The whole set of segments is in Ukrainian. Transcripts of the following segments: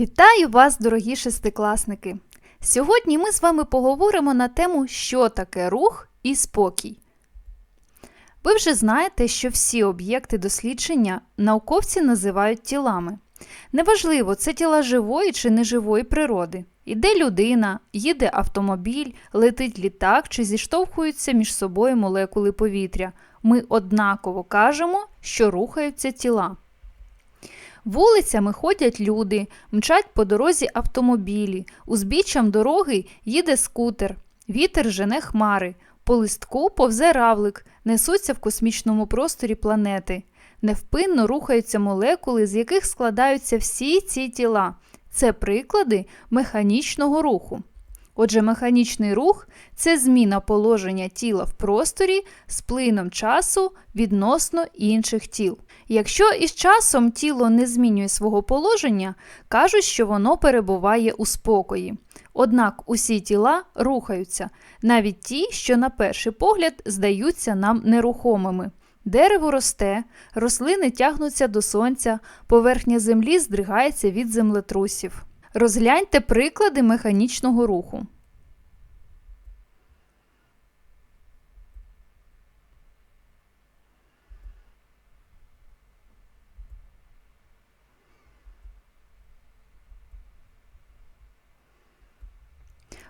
Вітаю вас, дорогі шестикласники! Сьогодні ми з вами поговоримо на тему, що таке рух і спокій. Ви вже знаєте, що всі об'єкти дослідження науковці називають тілами. Неважливо, це тіла живої чи неживої природи. Іде людина, їде автомобіль, летить літак чи зіштовхуються між собою молекули повітря. Ми однаково кажемо, що рухаються тіла. Вулицями ходять люди, мчать по дорозі автомобілі, узбіччям дороги їде скутер, вітер жене хмари, по листку повзе равлик, несуться в космічному просторі планети. Невпинно рухаються молекули, з яких складаються всі ці тіла. Це приклади механічного руху. Отже, механічний рух це зміна положення тіла в просторі з плином часу відносно інших тіл. Якщо із часом тіло не змінює свого положення, кажуть, що воно перебуває у спокої. Однак усі тіла рухаються, навіть ті, що на перший погляд здаються нам нерухомими. Дерево росте, рослини тягнуться до сонця, поверхня землі здригається від землетрусів. Розгляньте приклади механічного руху.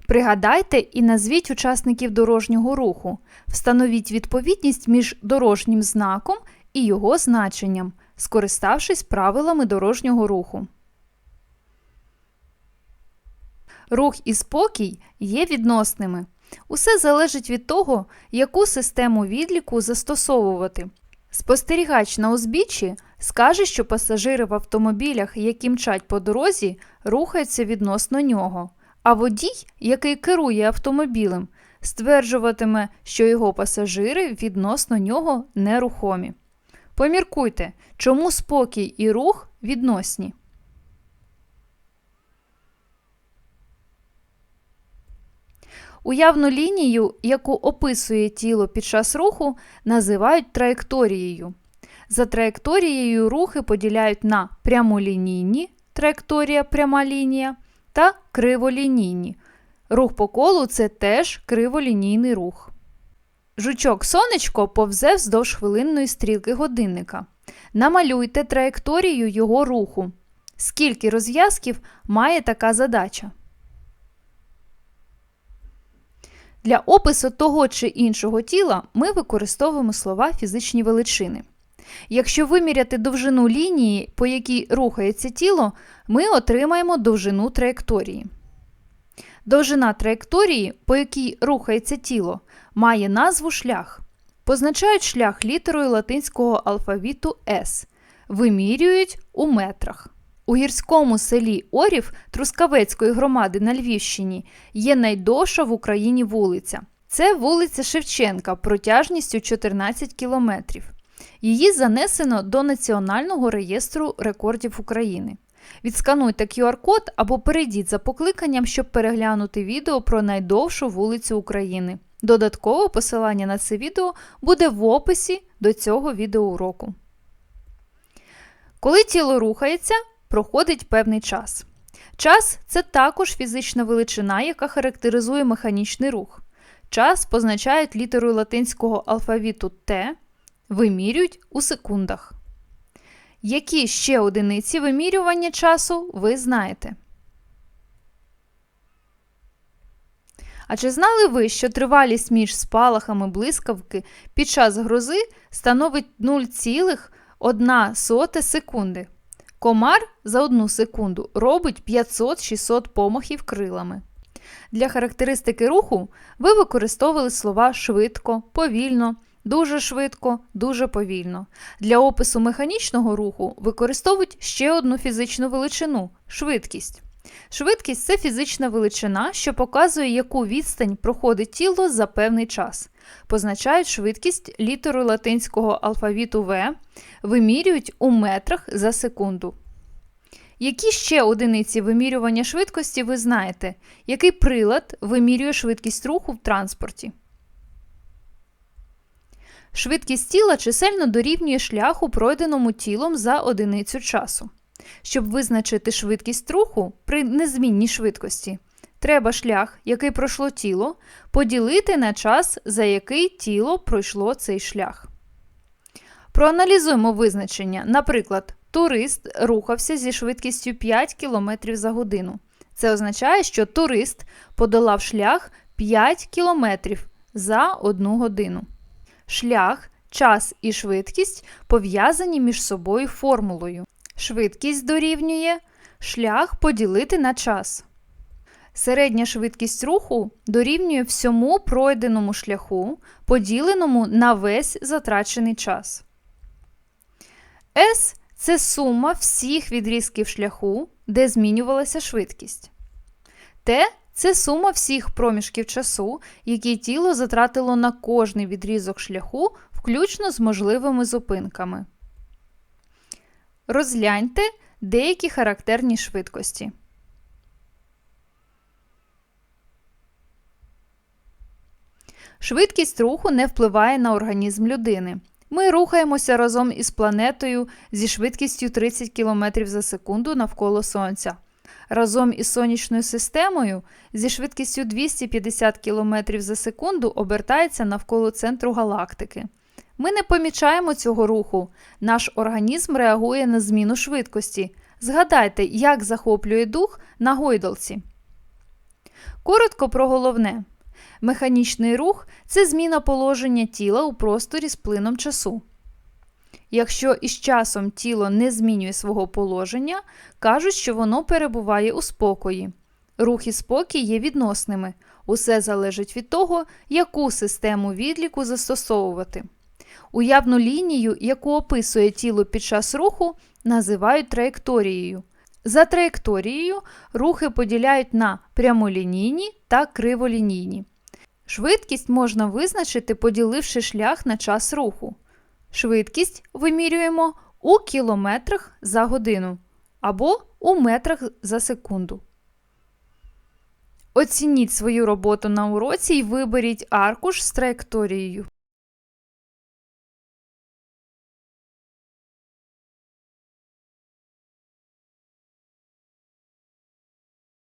Пригадайте і назвіть учасників дорожнього руху. Встановіть відповідність між дорожнім знаком і його значенням, скориставшись правилами дорожнього руху. Рух і спокій є відносними. Усе залежить від того, яку систему відліку застосовувати. Спостерігач на узбіччі скаже, що пасажири в автомобілях, які мчать по дорозі, рухаються відносно нього, а водій, який керує автомобілем, стверджуватиме, що його пасажири відносно нього нерухомі. Поміркуйте, чому спокій і рух відносні. Уявну лінію, яку описує тіло під час руху, називають траєкторією. За траєкторією рухи поділяють на прямолінійні траєкторія пряма лінія та криволінійні. Рух по колу це теж криволінійний рух. Жучок сонечко повзе вздовж хвилинної стрілки годинника. Намалюйте траєкторію його руху. Скільки розв'язків має така задача? Для опису того чи іншого тіла ми використовуємо слова фізичні величини. Якщо виміряти довжину лінії, по якій рухається тіло, ми отримаємо довжину траєкторії. Довжина траєкторії, по якій рухається тіло, має назву шлях. Позначають шлях літерою латинського алфавіту С, вимірюють у метрах. У гірському селі Орів Трускавецької громади на Львівщині є найдовша в Україні вулиця. Це вулиця Шевченка протяжністю 14 кілометрів. Її занесено до Національного реєстру рекордів України. Відскануйте QR-код або перейдіть за покликанням, щоб переглянути відео про найдовшу вулицю України. Додаткове посилання на це відео буде в описі до цього відеоуроку. Коли тіло рухається, проходить певний час. Час це також фізична величина, яка характеризує механічний рух. Час позначають літерою латинського алфавіту Т, вимірюють у секундах. Які ще одиниці вимірювання часу ви знаєте? А чи знали ви, що тривалість між спалахами блискавки під час грози становить 0,1 секунди? Комар за одну секунду робить 500-600 помахів крилами. Для характеристики руху ви використовували слова швидко, повільно, дуже швидко, дуже повільно. Для опису механічного руху використовують ще одну фізичну величину швидкість. Швидкість це фізична величина, що показує, яку відстань проходить тіло за певний час. Позначають швидкість літерою латинського алфавіту В, вимірюють у метрах за секунду. Які ще одиниці вимірювання швидкості ви знаєте? Який прилад вимірює швидкість руху в транспорті? Швидкість тіла чисельно дорівнює шляху, пройденому тілом за одиницю часу. Щоб визначити швидкість руху при незмінній швидкості, треба шлях, який пройшло тіло, поділити на час, за який тіло пройшло цей шлях. Проаналізуємо визначення. Наприклад, турист рухався зі швидкістю 5 км за годину. Це означає, що турист подолав шлях 5 км за 1 годину. Шлях, час і швидкість пов'язані між собою формулою. Швидкість дорівнює шлях поділити на час. Середня швидкість руху дорівнює всьому пройденому шляху, поділеному на весь затрачений час. S – це сума всіх відрізків шляху, де змінювалася швидкість. T – це сума всіх проміжків часу, які тіло затратило на кожний відрізок шляху, включно з можливими зупинками. Розгляньте деякі характерні швидкості. Швидкість руху не впливає на організм людини. Ми рухаємося разом із планетою зі швидкістю 30 км за секунду навколо Сонця. Разом із сонячною системою зі швидкістю 250 км за секунду обертається навколо центру галактики. Ми не помічаємо цього руху. Наш організм реагує на зміну швидкості. Згадайте, як захоплює дух на гойдалці. Коротко про головне. Механічний рух це зміна положення тіла у просторі з плином часу. Якщо із часом тіло не змінює свого положення, кажуть, що воно перебуває у спокої. Рух і спокій є відносними. Усе залежить від того, яку систему відліку застосовувати. Уявну лінію, яку описує тіло під час руху, називають траєкторією. За траєкторією рухи поділяють на прямолінійні та криволінійні. Швидкість можна визначити, поділивши шлях на час руху. Швидкість вимірюємо у кілометрах за годину або у метрах за секунду. Оцініть свою роботу на уроці і виберіть аркуш з траєкторією.